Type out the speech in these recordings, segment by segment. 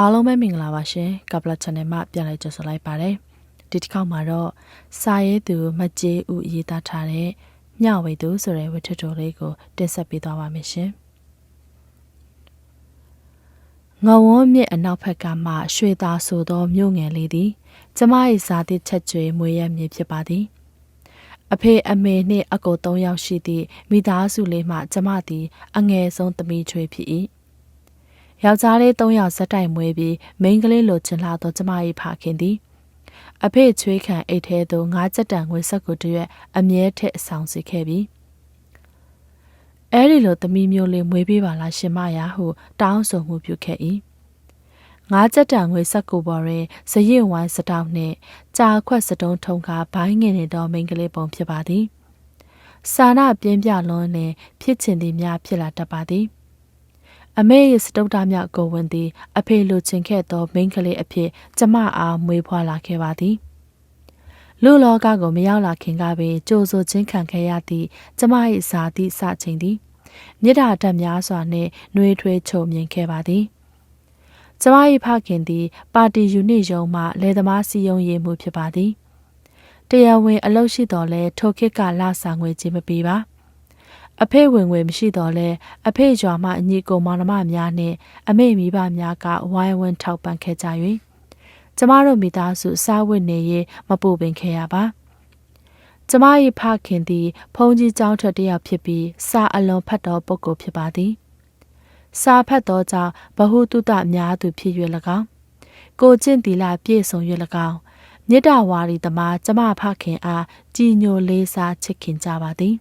အားလုံးပဲမင်္ဂလာပါရှင်ကပလတ် channel မှာပြန်လည်ကြိုဆိုလိုက်ပါတယ်ဒီတစ်ခေါက်မှာတော့စာရေးသူမကြေးဦးရေးသားထားတဲ့မျှဝေသူဆိုတဲ့ဝတ္ထုတိုလေးကိုတင်ဆက်ပေးသွားပါမယ်ရှင်ငဝန်းမြစ်အနောက်ဘက်ကမှရွှေသာဆိုသောမြို့ငယ်လေးသည်ကျမ၏ဇာတိချက်ကျွေမွေရမြေဖြစ်ပါသည်အဖေအမေနှင့်အကို၃ယောက်ရှိသည့်မိသားစုလေးမှကျမသည် အငယ်ဆုံးသမီးချွေဖြစ်၏ ယောက်ျားလေး၃ယောက်ဇက်တိုင်မွေးပြီးမိန်းကလေးလိုချင်လာသောကျမ၏ဖခင်သည်အဖေချွေးခံအိတ်ထဲသို့ငါးကြက်တန်ငွေဆက်ကိုတရွက်အမြဲထက်အဆောင်စီခဲ့ပြီးအဲဒီလိုသမီးမျိုးလေးမွေးပေးပါလားရှင်မယာဟုတောင်းဆိုမှုပြုခဲ့၏ငါးကြက်တန်ငွေဆက်ကိုပေါ်တွင်ဇရင်ဝိုင်းစတောက်နှင့်ကြာခွက်စတုံးထုံကဘိုင်းငင်နေသောမိန်းကလေးပုံဖြစ်ပါသည်စာနာပြင်းပြလွန်းနှင့်ဖြစ်ချင်သည်များဖြစ်လာတတ်ပါသည် အမေရဲ့စတုတ္တမြကိုဝင်သည် အဖေလိုချင်ခဲ့သောမိန်းကလေးအဖြစ်ကျမအားမွေးဖွားလာခဲ့ပါသည်လူလောကကိုမရောက်လာခင်ကပင်ကြိုဆိုခြင်းခံခဲ့ရသည့်ကျမ၏ဇာတိစချိန်သည်မြစ်တာတက်များစွာနှင့်နှွေးထွေးချုံမြင်ခဲ့ပါသည်ကျမ၏ဖခင်သည် ပါတီယူနစ်ရုံးမှလယ်သမားစီယုံရေးမှုဖြစ်ပါသည်တရားဝင် အလုပ်ရှိတော်လဲထိုခေတ်ကလဆာငွေချင်းမပေးပါ အဖေဝင်ငွေမရှိတော့လဲအဖေကြွာမှအညီကိုမောင်နှမများနှင့်အမေမိဘများကဝိုင်းဝန်းထောက်ပံ့ခဲ့ကြ၍ကျမတို့မိသားစုစားဝတ်နေရေးမပူပင်ခဲ့ရပါကျမ၏ဖခင်သည် ဖုန်ကြီးကျောင်းထက်တယောက်ဖြစ်ပြီးစာအလွန်ဖတ်တော်ပုဂ္ဂိုလ်ဖြစ်ပါသည်စာဖတ်သောကြောင့်ဘ ഹു တုတများသူဖြစ်၍၎င်းကိုကျင့်တီလာပြည့်စုံ၍၎င်းမေတ္တာဝါရီသမားကျမဖခင်အားကြည်ညိုလေးစားချစ်ခင်ကြပါသည်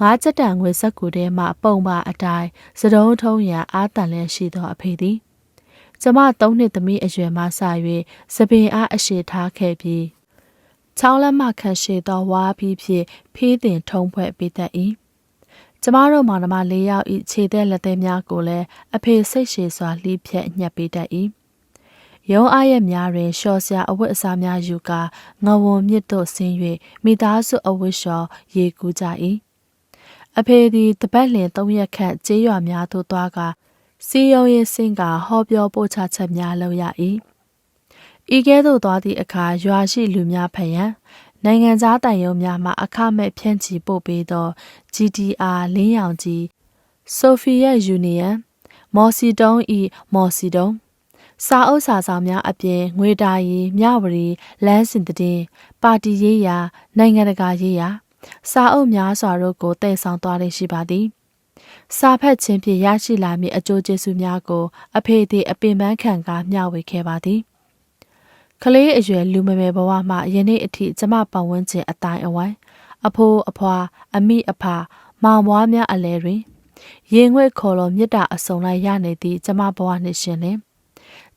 ငါးချက်တန်ငွေဆက်ကူထဲမှပုံပါအတိုင်းစတုံးထုံးရန်အာတန်လျက်ရှိသောအဖေသည်ကျမသုံးနှစ်သမီးအရွယ်မှစ၍စပင်အားအရှိထားခဲ့ပြီးချောင်းလက်မှခန့်ရှိသောဝါးပြီးဖြင့်ဖေးတင်ထုံးဖွဲ့ပေးတတ်၏ကျမတို့မောင်နှမ၄ယောက်ဤခြေသက်လက်သည်များကိုလည်းအဖေစိတ်ရှည်စွာလှီးဖြက်ညှက်ပေးတတ်၏ရုံးအားရများတွင်လျှော်စရာအဝတ်အစားများယူကာငဝွန်မြစ်သို့ဆင်း၍မိသားစုအဝတ်လျှော်ရေကူးကြ၏ အဖေသည်တပတ်လင်၃ရက်ခန့်ကျေးရွာများသို့သွားကာစီယုံရင်စင်ကဟောပြောပို့ချချက်များလုပ်ရ၏ဤကဲ့သို့သွားသည့်အခါရွာရှိလူများဖယံနိုင်ငံသားတိုင်ရုံများမှအခမဲ့ဖြန့်ချီပို့ပေးသော GDR လင်းရောင်ကြီးဆိုဖီယက်ယူနီယံမော်စီတုံးဤမော်စီတုံးစာအုပ်စာဆောင်များအပြင်ငွေတာရီမြဝရီလမ်းစဉ်တည်ပါတီရေးရာနိုင်ငံတကာရေးရာ စာအုပ်များစွာတို့ကိုတည်ဆောင်သွားလေရှိပါသည်စာဖတ်ခြင်းဖြင့်ရရှိလာမည့်အကျိုးကျေးဇူးများကိုအဖေသည်အပင်ပန်းခံကာမျှဝေခဲ့ပါသည်ကလေးအရွယ်လူမမယ်ဘဝမှယနေ့အထိကျမပတ်ဝန်းကျင်အတိုင်းအဝိုင်းအဖိုးအဖွာအမိအဖမောင်မွားများအလဲတွင်ရင်ငွေ့ခေါ်တော်မြတ်တာအစုံလိုက်ရနေသည့်ကျမဘဝနှင့်ရှင်လင်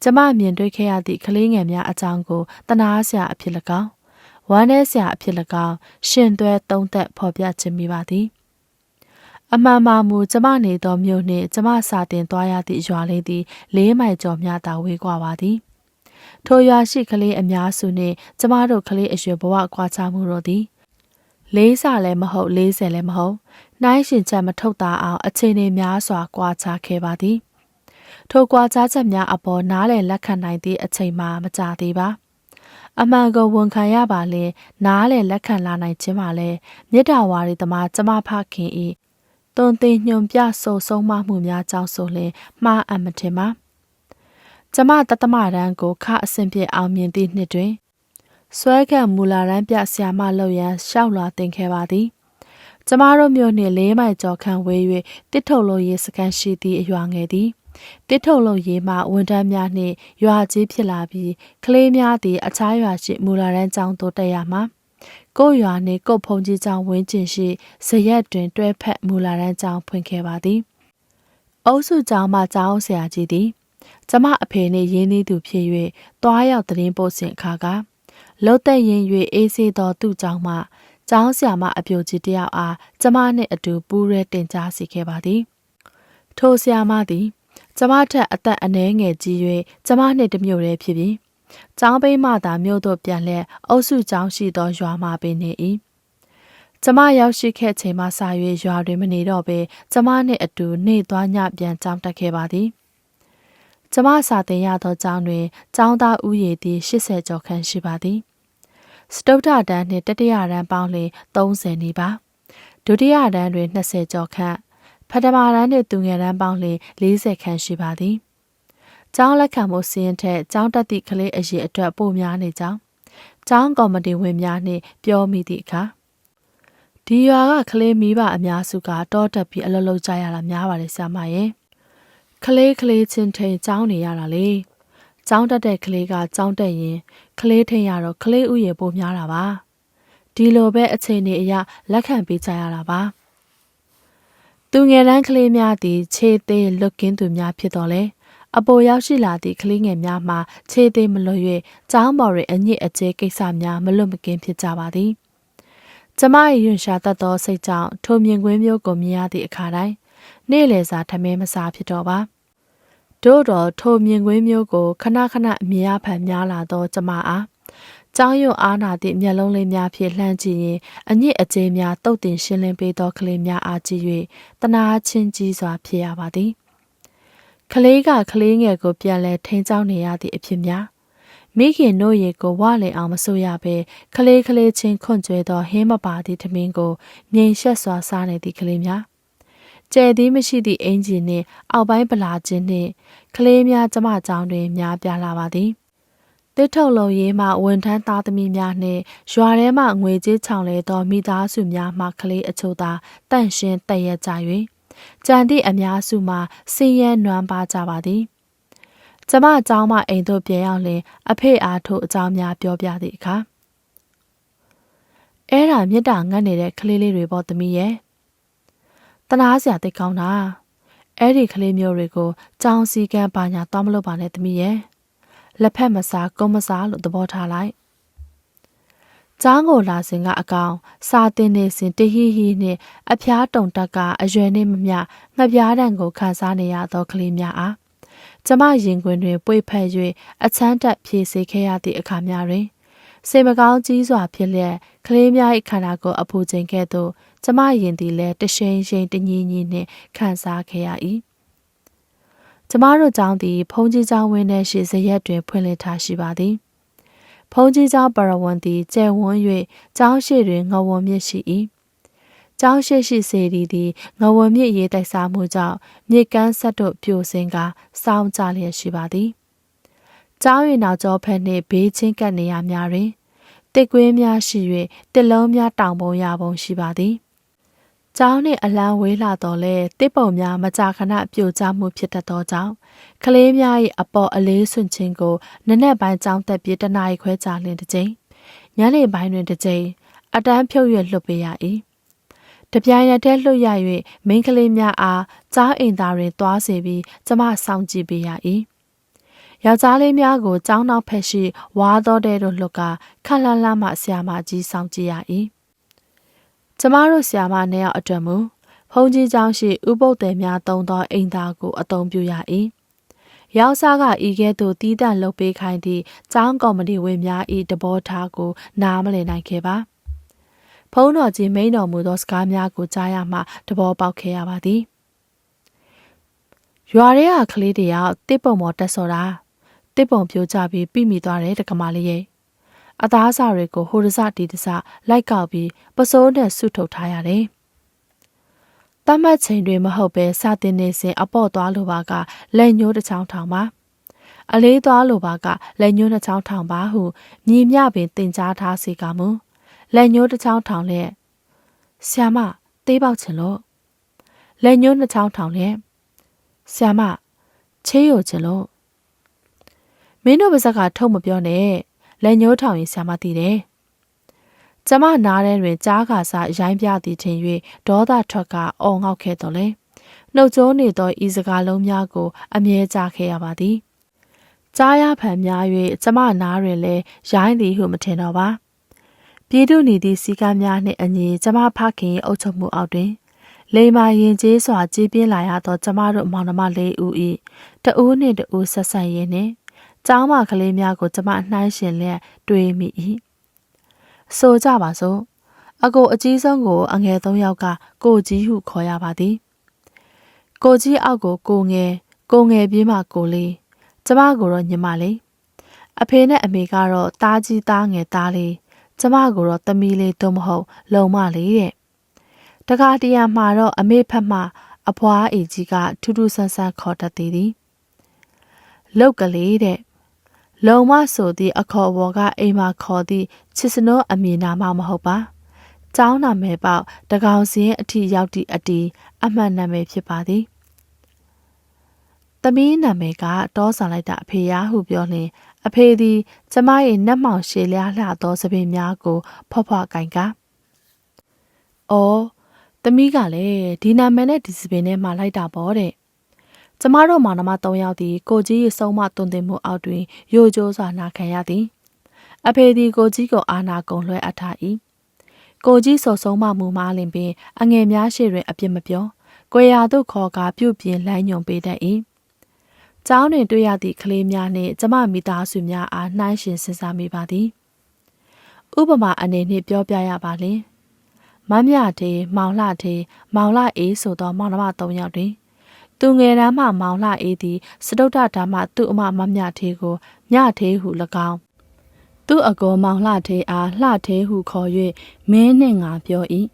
ကျမမြင်တွေ့ခဲ့ရသည့်ကလေးငယ်များအကြောင်းကိုတနာစရာအဖြစ်၎င်း ဝမ်းနည်းစရာအဖြစ်၎င်းရှင်သွဲသုံးသက်ဖော်ပြခြင်းမိပါသည်အမှန်မှမူကျမနေသောမြို့နှင့်ကျမစာတင်သွားရသည့်ရွာလေးသည်လေးမိုင်ကျော်များသာဝေးကွာပါသည်ထိုရွာရှိကလေးအများစုနှင့်ကျမတို့ကလေးအရွယ်ဘဝကွာခြားမှုတို့သည်လေးဆလည်းမဟုတ်လေးဆယ်လည်းမဟုတ်နှိုင်းရှင်ချက်မထုတ်တာအောင်အချိန်တွေများစွာကွာခြားခဲ့ပါသည်ထိုကွာခြားချက်များအပေါ်နားလည်လက်ခံနိုင်သည့်အချိန်မှမကြာသေးပါ။ အမှန်ကိုဝန်ခံရပါလေနားလေလက်ခံလာနိုင်ခြင်းပါလေမေတ္တာဝါရီသမားကျမဖခင်ဤတွန်သိညွန်ပြဆိုဆုံးမမှုများကြောင့်ဆိုလင်မှားအပ်မထင်ပါကျမတတမရန်ကိုခအဆင်ပြေအောင်မြင်သည့်နှစ်တွင်ဆွဲခံမူလာရန်ပြဆရာမလုပ်ရန်ရှောက်လာတင်ခဲ့ပါသည်ကျမတို့မြို့နှင့်လေးမိုင်ကျော်ခန့်ဝေး၍တစ်ထုတ်လိုရေးစကန်ရှိသည့်အရွာငယ်သည် တစ်ထုတ်လုံရေးမှဝန်ထမ်းများနှင့်ရွာကြီးဖြစ်လာပြီးကလေးများသည်အခြားရွာရှိမူလာရန်ကျောင်းသို့တက်ရမှာကိုရွာနှင့်ကိုဖုန်ကြီးကျောင်းဝင်းကျင်ရှိဇရက်တွင်တွဲဖက်မူလာရန်ကျောင်းဖွင့်ခဲ့ပါသည်အုပ်စုကျောင်းမှကျောင်းဆရာကြီးသည်ကျမအဖေနှင့်ရင်းနှီးသူဖြစ်၍တွားရောက်တရင်ပို့စဉ်အခါကလှုပ်သက်ရင်၍အေးဆေးသောသူ့ကျောင်းမှကျောင်းဆရာမအပြိုကြီးတယောက်အားကျမနှင့်အတူပူးရဲတင် जा စီခဲ့ပါသည်ထိုဆရာမသည် ကျမထက်အသက်အနည်းငယ်ကြီး၍ကျမနှင့်တမျိုးတည်းဖြစ်ပြီးကျောင်းပိမှသာမြို့သို့ပြန်လဲအုပ်စုကျောင်းရှိသောရွာမှပင်နေ၏ကျမရောက်ရှိခဲ့ချိန်မှစ၍ရွာတွင်မနေတော့ဘဲကျမနှင့်အတူနေသွားညပြန်ကျောင်းတက်ခဲ့ပါသည်ကျမစာသင်ရသောကျောင်းတွင်ကျောင်းသားဦးရေသည်80ကျော်ခန့်ရှိပါသည်စတုတ္ထတန်းနှင့်တတိယတန်းပေါင်းလျှင်30နီးပါဒုတိယတန်းတွင်20ကျော်ခန့် ပထမတန်းနှင့်သူငယ်တန်းပေါင်းလျှင်40ခန့်ရှိပါသည်ကျောင်းလက်ခံမှုစီးရင်ထက်ကျောင်းတက်သည့်ကလေးအရေအတွက်ပိုများနေကြောင်းကျောင်းကော်မတီဝင်များနှင့်ပြောမိသည့်အခါဒီရွာကကလေးမိဘအများစုကတောတက်ပြီးအလုပ်လုပ်ကြရတာများပါတယ်ဆရာမရဲ့ကလေးကလေးချင်းထိန်ကျောင်းနေရတာလေကျောင်းတက်တဲ့ကလေးကကျောင်းတက်ရင်ကလေးထိန်ရတော့ကလေးဥယေပိုများတာပါဒီလိုပဲအချိန်နေအရလက်ခံပေးကြရတာပါ သူငယ်တန်းကလေးများသည်ခြေသေးလွတ်ကင်းသူများဖြစ်တော်လဲအပေါ်ရောက်ရှိလာသည့်ကလေးငယ်များမှာခြေသေးမလွတ်၍ကျောင်းပေါ်တွင်အညစ်အကြေးကိစ္စများမလွတ်မကင်းဖြစ်ကြပါသည်ကျမ၏ယွန်ရှာတတ်သောစိတ်ကြောင့်ထိုမြင်ကွင်းမျိုးကိုမြင်ရသည့်အခါတိုင်းနေ့လည်စာထမင်းမစားဖြစ်တော့ပါတို့တော်ထိုမြင်ကွင်းမျိုးကိုခဏခဏအမြင်ရဖန်များလာသောကျမအား ကျောင်းရွအားနာသည့်မျက်လုံးလေးများဖြင့်လှမ်းကြည့်ရင်အညစ်အကြေးများတုတ်တင်ရှင်းလင်းပေးသောကလေးများအားကြည့်၍တနာချင်းကြီးစွာဖြစ်ရပါသည်ကလေးကကလေးငယ်ကိုပြန်လဲထိန်ချောင်းနေရသည့်အဖြစ်များမိခင်တို့ရေကိုဝလင်အောင်မဆိုရဘဲကလေးကလေးချင်းခွန့်ကျွဲသောဟင်းမပါသည့်ထမင်းကိုမြိန်ရှက်စွာစားနေသည့်ကလေးများကျဲသည်မရှိသည့်အင်ဂျင်နှင့်အောက်ပိုင်းပလာခြင်းနှင့်ကလေးများကျမကြောင်းတွင်များပြားလာပါသည် တစ်ထုတ်လုံရေးမှဝန်ထမ်းသားသမီးများနှင့်ရွာထဲမှငွေကြေးချောင်လဲသောမိသားစုများမှကလေးအချို့သာတန့်ရှင်းတည့်ရကြ၍ကြံသည့်အများစုမှာစင်ရဲနွမ်းပါကြပါသည်ကျမအကြောင်းမှအိမ်သို့ပြန်ရောက်လင်အဖေအားထို့အကြောင်းများပြောပြသည့်အခါအဲ့ဒါမြစ်တာငတ်နေတဲ့ကလေးလေးတွေပေါ့သမီးရဲ့တနာစရာသိကောင်းတာအဲ့ဒီကလေးမျိုးတွေကိုကြောင်စီကံပါညာသွားမလို့ပါနဲ့သမီးရဲ့ လက်ဖက်မစားကုန်းမစားလို့သဘောထားလိုက်ကျောင်းကိုလာစဉ်ကအကောင်စာတင်နေစဉ်တဟီဟီနှင့်အဖျားတုံတက်ကအရွယ်နှင့်မမျှငှက်ပြားတံကိုခံစားနေရသောကလေးများအားကျမရင်ခွင်တွင်ပွေဖက်၍အချမ်းတက်ဖြည့်စေခဲ့ရသည့်အခါများတွင်စေမကောင်းကြီးစွာဖြစ်လျက်ကလေးများ၏ခန္ဓာကိုယ်အပူချိန်ကဲ့သို့ကျမရင်သည်လည်းတရှိန်ရှိန်တညီညီနှင့်ခံစားခဲ့ရ၏ ကျမတို့ကျောင်းသည်ဖုန်ကြီးကျောင်းဝင်းထဲရှိဇရက်တွင်ဖွင့်လှစ်ထားရှိပါသည်ဖုန်ကြီးကျောင်းပရဝန္တီကျဲဝန်း၍ကျောင်းရှိတွင်ငဝွန်မြစ်ရှိ၏ကျောင်းရှိရှိစေတီသည်ငဝမြစ်ရေးတိုက်စားမှုကြောင့်မြေကမ်းဆက်တို့ပြိုစင်ကစောင်းကြလျက်ရှိပါသည်။ကျောင်းရင်နောက်ကျောဖက်နှင့်ဘေးချင်းကပ်နေရများတွင်တစ်ကွင်းများရှိ၍တစ်လုံးများတောင်ပုံရပုံရှိပါသည်။ ကျောင်းနှင့်အလံဝေးလာတော့လဲတစ်ပုံများမကြာခဏပြိုကျမှုဖြစ်တတ်သောကြောင့်ကလေးများ၏အပေါ်အလေးဆွင့်ခြင်းကိုနနက်ပိုင်းကျောင်းသက်ပြီးတနားရီခွဲကြာလျင်တစ်ကြိမ်ညနေပိုင်းတွင်တစ်ကြိမ်အတန်းဖြုတ်ရလွတ်ပေးရ၏တပြိုင်နက်တည်းလွတ်ရ၍မိန်းကလေးများအားကြားအိမ်သားတွင်သွားစေပြီးကျမဆောင်ကြည့်ပေးရ၏ယောက်ျားလေးများကိုကျောင်းနောက်ဖက်ရှိဝါတော်တဲ့တို့လွတ်ကခက်လန်းလန်းမှဆရာမကြီးဆောင်ကြည့်ရ၏ ကျမတို့ဆရာမနှစ်ယောက်အတွက်မူဖုန်ကြီးကျောင်းရှိဥပုပ်တယ်များတုံသောအိမ်သားကိုအသုံးပြုရ၏ယောက်ျားကဤကဲ့သို့တီးတန့်လုပ်ပေးခိုင်းသည့်ကျောင်းကော်မတီဝင်များ၏တဘောထားကို နားမလည်နိုင်ခဲ့ပါ။ဖုံးတော်ကြီးမိန်တော်မူသောစကားများကိုကြားရမှတဘောပေါက်ခဲ့ရပါသည်ရွာရဲကကလေးတယောက်တစ်ပုံပေါ်တက်စော်တာတစ်ပုံပြိုကျပြီးပြိမိသွားတယ်တကမာလေးရဲ့ အသားအစာတွေကိုဟိုတစတီတစလိုက်ကောက်ပြီးပစိုးနဲ့ဆုထုတ်ထားရတယ်တတ်မှတ်ချိန်တွေမဟုတ်ပဲစတင်နေစဉ်အပေါ့သွားလိုပါကလက်ညှိုးတစ်ချောင်းထောင်ပါအလေးသွားလိုပါကလက်ညှိုးတစ်ချောင်းထောင်ပါဟုမြည်မြပင်တင်ကြားထားစေကမူလက်ညှိုးတစ်ချောင်းထောင်လျက်ဆ iam မသေးပေါက်ချင်လို့လက်ညှိုးနှစ်ချောင်းထောင်လျက်ဆ iam မချေးရချင်လို့မင်းတို့ပါဇက်ကထုတ်မပြောနဲ့ လက်ညှိုးထောင်ရင်ဆ iam မသိတယ်ကျမနားထဲတွင်ကြားခါစားရိုင်းပြသည်ချင်း၍ဒေါသထွက်ကအော်ငေါက်ခဲ့တော်လဲနှုတ်ကြိုးနေသောဤစကားလုံးများကို အမြဲကြားခဲ့ရပါသည်ကြားရဖန်များ၍ကျမနားတွင်လည်းရိုင်းသည်ဟုမထင်တော့ပါပြည်သူနေသည့်စီကံများနှင့်အညီကျမဖခင်အုပ်ချုပ်မှုအောက်တွင်လိမ္မာရင်ကျေးစွာကြီးပြင်းလာရသောကျမတို့မောင်နှမလေးဦး၏တဦးနှင့်တဦးဆက်ဆက်ရင်းနှင့် ကျောင်းမကလေးများကိုကျမနှိုင်းရှင်လျက်တွေးမိ၏ဆိုကြပါစို့အကိုအကြီးဆုံးကိုအငယ်သုံးယောက်ကကိုကြီးဟုခေါ်ရပါသည် ကိုကြီးအောက်ကိုကိုငယ်ကိုငယ်ပြေးမှကိုလေးကျမကိုတော့ညီမလေးအဖေနဲ့အမေကတော့တားကြီးသားငယ်သားလေးကျမကိုတော့သမီးလေးသို့မဟုတ် လုံမလေးတဲ့တခါတရံမှာတော့အမေဖက်မှအဖွားအေကြီးကထူးထူးဆန်းဆန်းခေါ်တတ်သေးသည်လောက်ကလေးတဲ့ လုံမဆိုသည့်အခေါ်အဝေါ်ကအိမ်မှာခေါ်သည့်ချစ်စနောအမည်နာမမဟုတ်ပါ။ကျောင်းနာမည်ပေါက်တကောင်စင်းအထိရောက်သည့်အတီအမှန်နာမည်ဖြစ်ပါသည်။သမီးနာမည်ကတောဆောင်လိုက်တာအဖေရာဟုပြောလျင်အဖေသည်ကျမ၏နတ်မောင်ရှည်လျားလှသောသပင်များကိုဖွားဖွားကင်က။အော်သမီးကလည်းဒီနာမည်နဲ့ဒီစပင်နဲ့မှလိုက်တာပေါ့တဲ့။ ကျမတို့မောင်နှမ၃ယောက်သည်ကိုကြီး၏ဆုံးမတွင်တင်မှုအောက်တွင်ရိုကြိုးစွာနာခံရသည်အဖေသည်ကိုကြီးကိုအာနာကုံလွှဲအပ်ထား၏ကိုကြီးဆိုဆုံးမမှုမှလင်ပင် အငယ်များရှိတွင်အပြစ်မပြောကိုရာတို့ခေါ်ကာပြုတ်ပြင်းလမ်းညွန်ပေးတတ်၏ကျောင်းတွင်တွေ့ရသည့်ကလေးများနှင့်ကျမမိသားစုများအားနှိုင်းယှဉ်စဉ်းစားမိပါသည်ဥပမာအနေနှင့်ပြောပြရပါလျင်မမြထေမောင်လှထေမောင်လှအေးဆိုသောမောင်နှမ၃ယောက်တွင် သူငယ်တန်းမှမောင်လှအေးသည်စတုတ္ထဓမ္မသူ့အမမမြသေးကိုမြသေးဟု၎င်းသူ့အကောမောင်လှသေးအားလှသေးဟုခေါ်၍မင်းနှင့်ငါပြော၏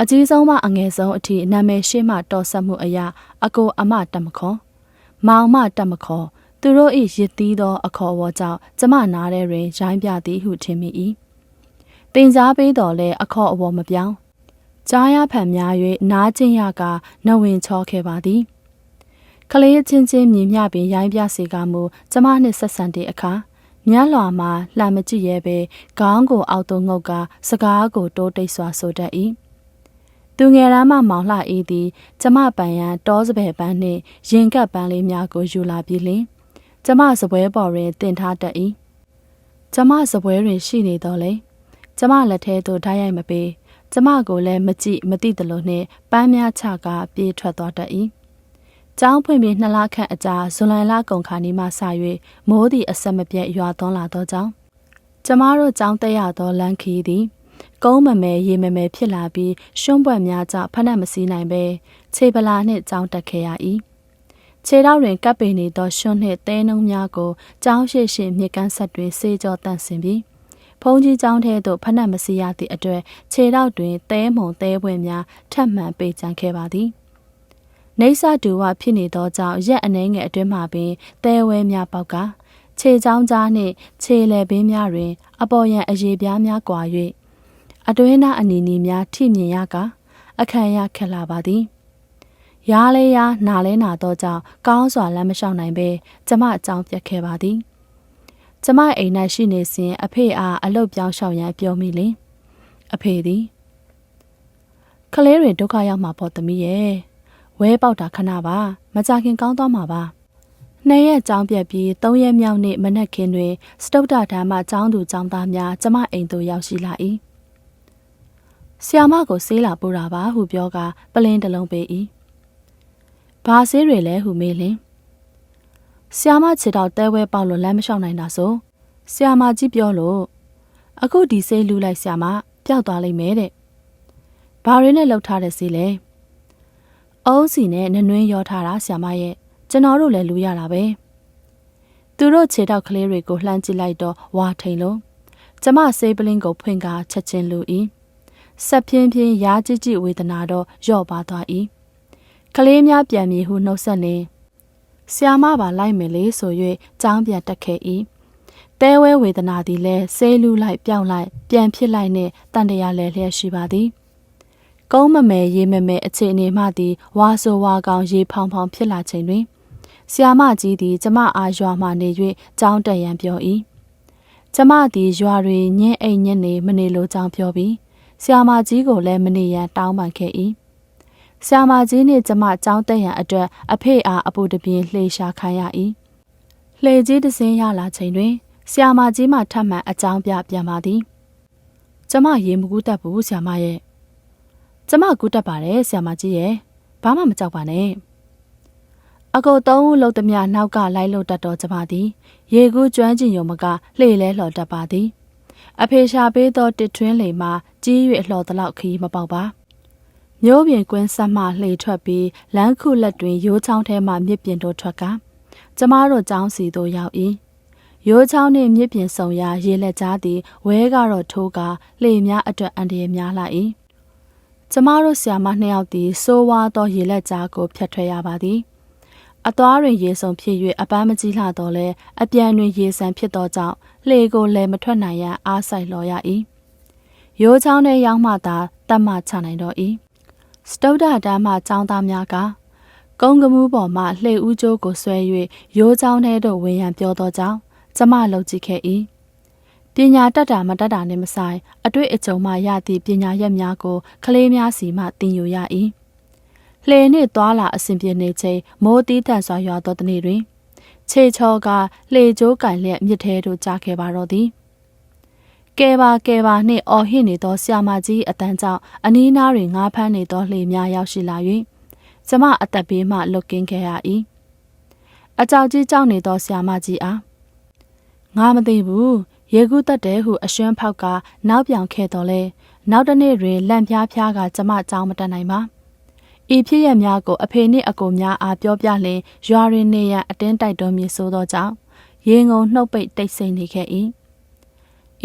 အကြီးဆုံးမှအငယ်ဆုံးအထိနာမည်ရှိမှတော်ဆက်မှုအရာအကိုအမတမခေါ်မောင်မတမခေါ်သူတို့၏ရစ်သီးသော အခေါ်အဝေါ်ကြောင့်ကျမနားထဲတွင်ရိုင်းပြသည်ဟုထင်မိ၏တင်စားပေးတော်လဲအခေါ်အဝေါ်မပြောင်းကြားရဖန်များ၍နားကျင်ရကနဝင်ချောခဲ့ပါသည် ကလေးချင်းချင်းမြင်မျှပင်ရိုင်းပြစေကမူကျမနှင့်ဆက်ဆံတဲ့အခါမြတ်လွာမှာလှမ်းမကြည့်ရဲပဲခေါင်းကိုအောက်သို့ငုတ်ကစကားကိုတိုးတိတ်စွာဆိုတတ်၏သူငယ်ရမ်းမှမောင်လှအေးသည်ကျမပန်ရန်တောစပယ်ပန်းနှင့်ရင်ကပ်ပန်းလေးများကိုယူလာပြီးလင်ကျမစပွဲပေါ်တွင်တင်ထားတတ်၏ကျမစပွဲတွင်ရှိနေတော့လေကျမလက်ထဲသို့ဓာတ်ရိုက်မပေးကျမကိုလည်းမကြည့်မသိသလိုနှင့်ပန်းများချကပြေးထွက်သွားတတ်၏ ကျောင်းဖွင့်ပြီးနှစ်လခန့်အကြာဇွန်လလကုန်ခါနီမှစ၍မိုးသည်အဆက်မပြတ်ရွာသွန်းလာသောကြောင့်ကျမတို့ကျောင်းတက်ရသောလမ်းခီးသည်ကုန်းမမဲရေမမဲဖြစ်လာပြီးရှုံးပွက်များကြောင့်ဖက်နှက်မစည်းနိုင်ပဲခြေပလာနှင့်ကျောင်းတက်ခဲ့ရ၏ခြေထောက်တွင်ကပ်ပင်နေသောရှွန်းနှင့်သဲနှုံးများကိုကျောင်းရှိရှိမြစ်ကမ်းဆက်တွင်စေကြောတန့်စင်ပြီးဖုံးကြီးကျောင်းထဲသို့ဖက်နှက်မစီရသည့်အတွက်ခြေထောက်တွင်သဲမုံသဲပွင့်များထပ်မံပေကြံခဲ့ပါသည် နေဆတူဝဖြစ်နေသောကြောင့်ရက်အနှဲငယ်အတွင်းမှပင်သဲဝဲများပေါက်ကခြေချောင်းကြားနှင့်ခြေလယ်ပင်များတွင် အပေါ်ရန်အရေပြားများကွာ၍အတွင်းသားအနီနီများထိမြင်ရကအခမ်းရခက်လာပါသည်ရားလဲရားနာလဲနာသောကြောင့်ကောင်းစွာလမ်းမလျှောက်နိုင်ပဲကျမအကြောင်းပြတ်ခဲ့ပါသည်ကျမအိမ်၌ရှိနေစဉ်အဖေအားအလုတ်ပြောင်းလျှောက်ရန်ပြောမိလင်အဖေသည်ကလေးတွေဒုက္ခရောက်မှာပေါ့သမီးရဲ့ ဝဲပေါက်တာခဏပါမကြခင်ကောင်းသွားမှာပါနှစ်ရက်ကြောင်းပြက်ပြီးသုံးရက်မြောက်နေ့မနက်ခင်းတွင်စတုဒ္ဒဓမ္မကျောင်းသူကျောင်းသားများကျမအိမ်သို့ရောက်ရှိလာ၏ဆီယာမကိုဆေးလာပို့တာပါဟုပြောကပလင်းတစ်လုံးပေး၏ဘာဆေးတွေလဲဟုမေးလင်ဆီယာမခြေတော့တဲဝဲပေါက်လို့လမ်းမလျှောက်နိုင်တာဆိုဆီယာမကြီးပြောလို့အခုဒီဆေးလူလိုက်ဆီယာမပျောက်သွားလိမ့်မယ်တဲ့ဘာတွေနဲ့လှုပ်ထားတဲ့ဆေးလဲ အုံးစီနဲ့နနွင်းရောထားတာဆ iam မရဲ့ကျွန်တော်တို့လည်းလူရတာပဲသူတို့ခြေထောက်ကလေးတွေကိုလှမ်းကြည့်လိုက်တော့ဝါထိန်လုံးကျမဆေးပလင်းကိုဖွင့်ကားချက်ချင်းလူ၏ဆက်ပြင်းပြင်းရားကြည့်ကြည့်ဝေဒနာတော့ယော့ပါသွား၏ကလေးများပြန်မြေဟုနှုတ်ဆက်လင်ဆ iam မပါလိုက်မယ်လေဆို၍ကြောင်းပြန်တက်ခဲ့၏တဲဝဲဝေဒနာသည်လည်းဆေးလူလိုက်ပြောင်းလိုက်ပြန်ဖြစ်လိုက်နှင့်တန်တရာလဲလျက်ရှိပါသည် ကုန်းမမဲရေမမဲအခြေအနေမှသည်ဝါဆိုဝါကောင်ရေဖောင်ဖောင်ဖြစ်လာချိန်တွင်ဆီယာမကြီးသည်ကျမအားရွာမှနေ၍ကြောင်းတက်ရန်ပြော၏ကျမသည်ရွာတွင်ညင်းအိမ်ညင်းနေမနေလိုကြောင်းပြောပြီးဆီယာမကြီးကိုလည်းမနေရန်တောင်းပန်ခဲ့၏ဆီယာမကြီးနှင့်ကျမကြောင်းတက်ရန်အတွက်အဖေအားအပူတပြင်းလှေရှာခိုင်းရ၏လှေကြီးတစ်စင်းရလာချိန်တွင်ဆီယာမကြီးမှထပ်မံအကြောင်းပြပြန်ပါသည်ကျမရေမကူးတတ်ဘူးဆီယာမရဲ့ ကျမကူတက်ပါတယ်ဆရာမကြီးရဲ့ဘာမှမကြောက်ပါနဲ့အကိုသုံးဦးလုံးသမျှနောက်ကလိုက်လို့တတ်တော်ကျမသည်ရေကူးကျွမ်းကျင်ရုံမကလှေလဲလှော်တတ်ပါသည်အဖေရှာပေးသောတစ်ထွင်းလေမှာကြီး၍လှော်သလောက်ခီးမပေါက်ပါမျိုးပြင်ကွင်းဆက်မှလှေထွက်ပြီးလမ်းခုလက်တွင်ရိုးချောင်းထဲမှမြစ်ပြင်တို့ထွက်ကကျမတို့ကျောင်းစီသို့ရောက်၏ရိုးချောင်းနှင့်မြစ်ပြင်ဆုံရာရေလက်ကြားသည်ဝဲကတော့ထိုးကာလှေများအတွက်အန္တရာယ်များလာ၏ ကျမတို့ဆရာမနှစ်ယောက်သည်စိုးဝါသောရေလက်ကြားကိုဖျက်ထွက်ရပါသည်အသွားတွင်ရေဆုံဖြစ်၍အပန်းမကြီးလှတော့လဲအပြန်တွင်ရေဆန်ဖြစ်သောကြောင့်လှေကိုလည်းမထွက်နိုင်ရန်အားဆိုင်လော်ရ၏ရိုးချောင်းထဲရောက်မှသာတတ်မှချနိုင်တော့၏စတုဒ္ဒတမ်းမှចောင်းသားများကကုန်းကမှုပေါ်မှလှေဦးကျိုးကိုဆွဲ၍ရိုးချောင်းထဲသို့ဝင်ရန်ပြောသောကြောင့်ကျမလှုပ်ကြည့်ခဲ့၏ ပညာတတ်တာမတတ်တာနှင့်မဆိုင်အတွေ့အကြုံမှရသည့်ပညာရက်များကိုကလေးများစီမှသင်ယူရ၏လှေနှင့်သွာလာအစဉ်ပြေနေချိန်မိုးတီးတန့်စွာရွာသောတနေ့တွင် ခြေချောကလှေကြိုးကန်လျက်မြစ်ထဲသို့ကျခဲ့ပါတော့သည်ကဲပါကဲပါနှင့်အော်ဟစ်နေသောဆ iam မကြီးအတန်းကြောင့်အနီးနားတွင်ငါးဖမ်းနေသောလှေများရောက်ရှိလာ၍ကျမအသက်ဘေးမှလွတ်ကင်းခဲ့ရ၏အကြောက်ကြီးကြောက်နေသောဆ iam မကြီးအားငါမသိဘူး ရေကူးတက်တယ်ဟုအရွှန်းဖောက်ကနောက်ပြောင်ခဲ့တော်လဲနောက်တစ်နေ့တွင်လန့်ဖျားဖျားကကျမကြောင်းမတက်နိုင်ပါဤဖြစ်ရများကိုအဖေနှင့်အကိုများအားပြောပြလျင်ရွာတွင်နေရန်အတင်းတိုက်တွန်းမည်ဆိုသောကြောင့်ရေငုံနှုတ်ပိတ်တိတ်ဆိတ်နေခဲ့၏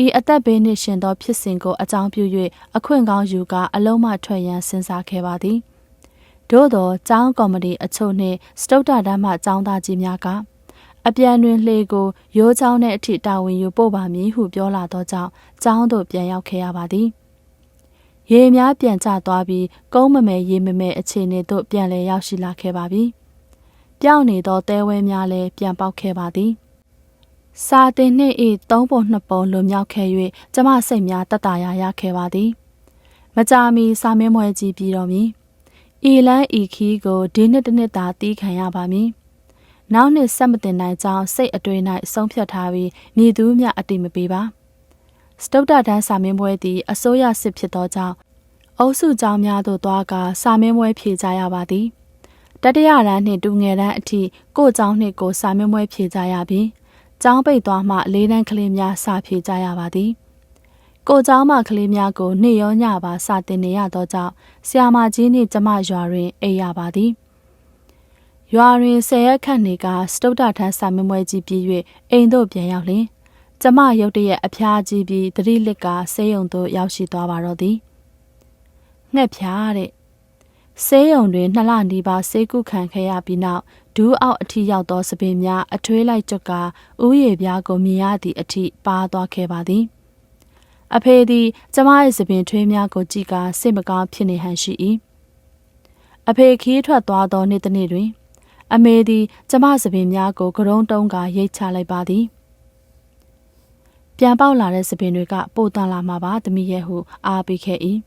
ဤအသက်ဘေးနှင့်ရှင်သောဖြစ်စဉ်ကိုအကြောင်းပြု၍အခွင့်ကောင်းယူကာအလုံးမထွက်ရန်စဉ်းစားခဲ့ပါသည်သို့သောចောင်းကော်မတီအချို့နှင့်စတုတ္တဓမ္မចောင်းသားကြီးများက အပြန်တွင်လှေကိုရိုးချောင်းတဲ့အထိတာဝန်ယူပို့ပါမည်ဟုပြောလာသောကြောင့်ចောင်းသို့ပြန်ရောက်ခဲ့ရပါသည်ရေများပြန်ကျသွားပြီးကုန်းမမဲရေမမဲအခြေအနေသို့ပြန်လည်ရောက်ရှိလာခဲ့ပါပြီပြောင်းနေသောတဲဝဲများလည်းပြန်ပေါက်ခဲ့ပါသည်စာတင်နှင့်ဤသုံးပုံနှစ်ပုံလွန်မြောက်ခဲ့၍ကျမစိတ်များတတရာရခဲ့ပါသည်မကြာမီစာမင်းမွဲကြည့်ပြီးတော့မည်ဤလန်းဤခီးကိုဒီနှစ်တစ်နှစ်သာတီးခံရပါမည် နောက်နှစ်ဆက်မတင်နိုင်ကြောင်းစိတ်အတွေး၌ဆုံးဖြတ်ထားပြီးမြည်သူမြအတိမပေးပါစတုတ္တဒန်းစာမင်းပွဲသည်အစိုးရစစ်ဖြစ်သောကြောင့်အုပ်စုကြောင်းများသို့သွားကာစာမင်းပွဲဖြေကြရပါသည်တတရရန်နှင့်တူငယ်တန်းအထိကိုเจ้าနှင့်ကိုစာမင်းပွဲဖြေကြရပြီးကျောင်းပိတ်သွားမှလေးတန်းကလေးများစာဖြေကြရပါသည်ကိုเจ้าမှကလေးများကိုနေ့ရောညပါစာတင်နေရသောကြောင့်ဆရာမကြီးနှင့်ကျမရွာတွင်အိပ်ရပါသည် ရွာတွင်ဆယ်ရက်ခန့်နေကစတုတ္တထန်းစာမင်းပွဲကြီးပြီး၍အိမ်သို့ပြန်ရောက်လျင်ကျမရုတ်တရက်အဖျားကြီးပြီးတတိလစ်ကဆေးရုံသို့ရောက်ရှိသွားပါတော့သည်ငှက်ဖြားတဲ့ဆေးရုံတွင်နှစ်လနီးပါးဆေးကုခံခဲ့ရပြီးနောက်ဒူးအောက်အထိရောက်သောစပင်များအထွေးလိုက်ကျွတ်ကဥယေပြားကိုမြင်ရသည့်အထိပါသွားခဲ့ပါသည်အဖေသည်ကျမရဲ့စပင်ထွေးများကိုကြည့်ကာစိတ်မကောင်းဖြစ်နေဟန်ရှိ၏အဖေခီးထွက်သွားသောနေ့တစ်နေ့တွင် အမေသည်ကျမစပင်များကိုကရုံးတုံးကရိတ်ချလိုက်ပါသည်ပြန်ပေါက်လာတဲ့စပင်တွေကပိုတန်လာမှာပါသမီးရဲ့ဟုအားပေးခဲ့၏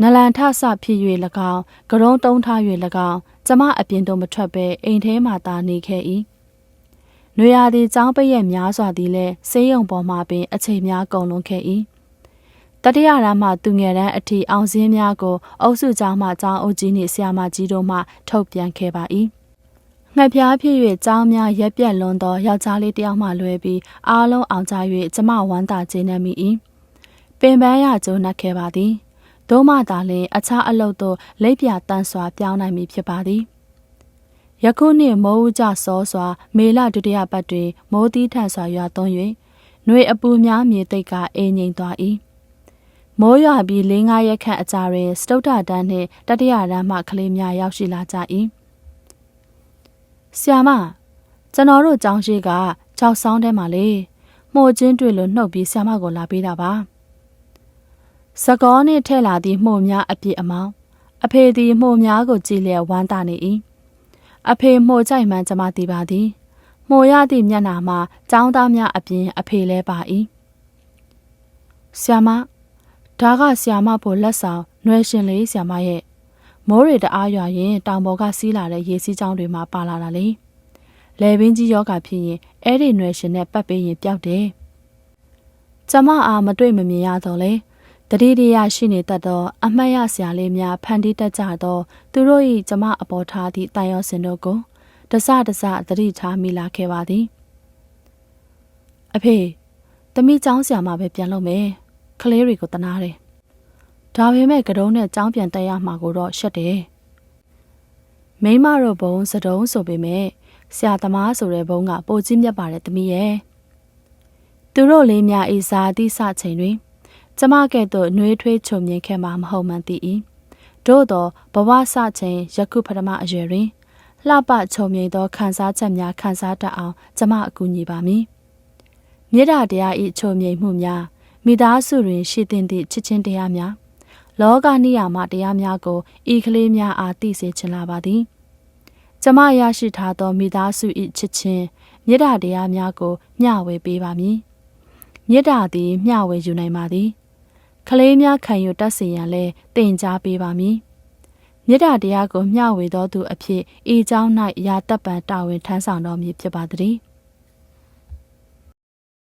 နလန်ထဆဖြစ်၍၎င်းကရုံးတုံးထား၍၎င်းကျမအပြင်သို့မထွက်ဘဲအိမ်ထဲမှသာနေခဲ့၏နွေရာသီចောင်းပိတ်ရက်များစွာသည်လည်းဆေးရုံပေါ်မှပင်အချိန်များကုန်လွန်ခဲ့၏တတိယရမ်းမှသူငယ်တန်းအထိအောင်စင်းများကိုအုပ်စုကျောင်းမှကျောင်းအုပ်ကြီးနှင့်ဆရာမကြီးတို့မှထုတ်ပြန်ခဲ့ပါ၏ ငှက်ပြားဖြစ်၍ကြောင်းများရက်ပြက်လွန်သောယောက်ျားလေးတစ်ယောက်မှလွဲပြီးအားလုံးအောင်ကြ၍ကျမဝမ်းသာခြင်းနဲ့မိ၏ပင်ပန်းရကျိုးနှက်ခဲ့ပါသည်ဒို့မှသာလျှင်အခြားအလုပ်သို့လိပ်ပြတန်းစွာပြောင်းနိုင်မည်ဖြစ်ပါသည်ယခုနှစ်မိုးဦးကြစောစွာ မေလဒုတိယပတ်တွင်မိုးသီးထန်စွာရွာသွန်း၍နှွေအပူများမြေတိတ်ကအေးငိမ့်သွား၏မိုးရွာပြီး၄၅ရက်ခန့်အကြာတွင်စတုတ္ထတန်းနှင့်တတိယတန်းမှကလေးများရောက်ရှိလာကြ၏ ဆီယာမကျွန်တော်တို့ကျောင်းရှိကကြောက်ဆောင်ထဲမှာလေမှုတ်ချင်းတွေ့လို့နှုတ်ပြီးဆီယာမကိုလာပေးတာပါစကောနှင့်ထဲ့လာသည့်မှုများအပြစ်အမောင်းအဖေသည်မှုများကိုကြည်လျက်ဝမ်းသာနေ၏အဖေမှုကြိုက်မှန်ကျမသိပါသည်မှုရသည့်မျက်နာမှာចောင်းသားများအပြင်အဖေလဲပါ၏ဆီယာမဒါကဆီယာမဖို့လက်ဆောင်နှွယ်ရှင်လေးဆီယာမရဲ့ မိုးရေတအားရွာရင်တောင်ပေါ်ကစီးလာတဲ့ရေစီးကြောင်းတွေမှာပါလာတာလေ။လေပင်ကြီးယောဂဖြစ်ရင်အဲ့ဒီနွယ်ရှင်နဲ့ပတ်ပေးရင်ပျောက်တယ်။ကျမအားမတွေ့မမြင်ရတော့လေ။တတိတရရှိနေတတ်သောအမှတ်ရစရာလေးများဖန်တီးတတ်ကြသောသူတို့၏ကျမအပေါ်ထားသည့်တာယောစင်တို့ကိုတစတစသတိထားမိလာခဲ့ပါသည်။အဖေတမိចောင်းဆရာမပဲပြန်လို့မယ်။ကလေးတွေကိုတနာတယ် ဒါပေမဲ့ကတုံးနဲ့ကြောင်းပြန်တက်ရမှာကိုတော့ရှက်တယ်မိမတို့ဘုံစတုံးဆိုပေမဲ့ဆရာသမားဆိုတဲ့ဘုန်းကပိုကြီးမြတ်ပါတယ်သမီးရဲ့သူတို့လေးများဤစာတိစချိန်တွင် ကျမကဲ့သို့နှွေးထွေးချုံမြင်ခဲ့မှာမဟုတ်မှန်သိ၏သို့သောဘဝစချိန်ယခုပထမအရွယ်တွင်လှပချုံမြိန်သောခံစားချက်များခံစားတတ်အောင်ကျမအကူအညီပါမည်မြေတားတရားဤချုံမြိန်မှုများမိသားစုတွင်ရှိသင့်သည့်ချစ်ချင်းတရားများ လောကနိယာမတရားများကိုဤကလေးများအားသိစေချင်လာပါသည်ကျမရရှိထားသောမိသားစု၏ချစ်ချင်းမြေတားတရားများကိုမျှဝေပေးပါမည်မြေတားသည်မျှဝေယူနိုင်ပါသည်ကလေးများခံယူတတ်စေရန်လဲတင် जा ပေးပါမည်မေတ္တာတရားကိုမျှဝေတော်သူအဖြစ်ဤเจ้า၌ရာတပ်ပံတာဝန်ထမ်းဆောင်တော်မူဖြစ်ပါသည်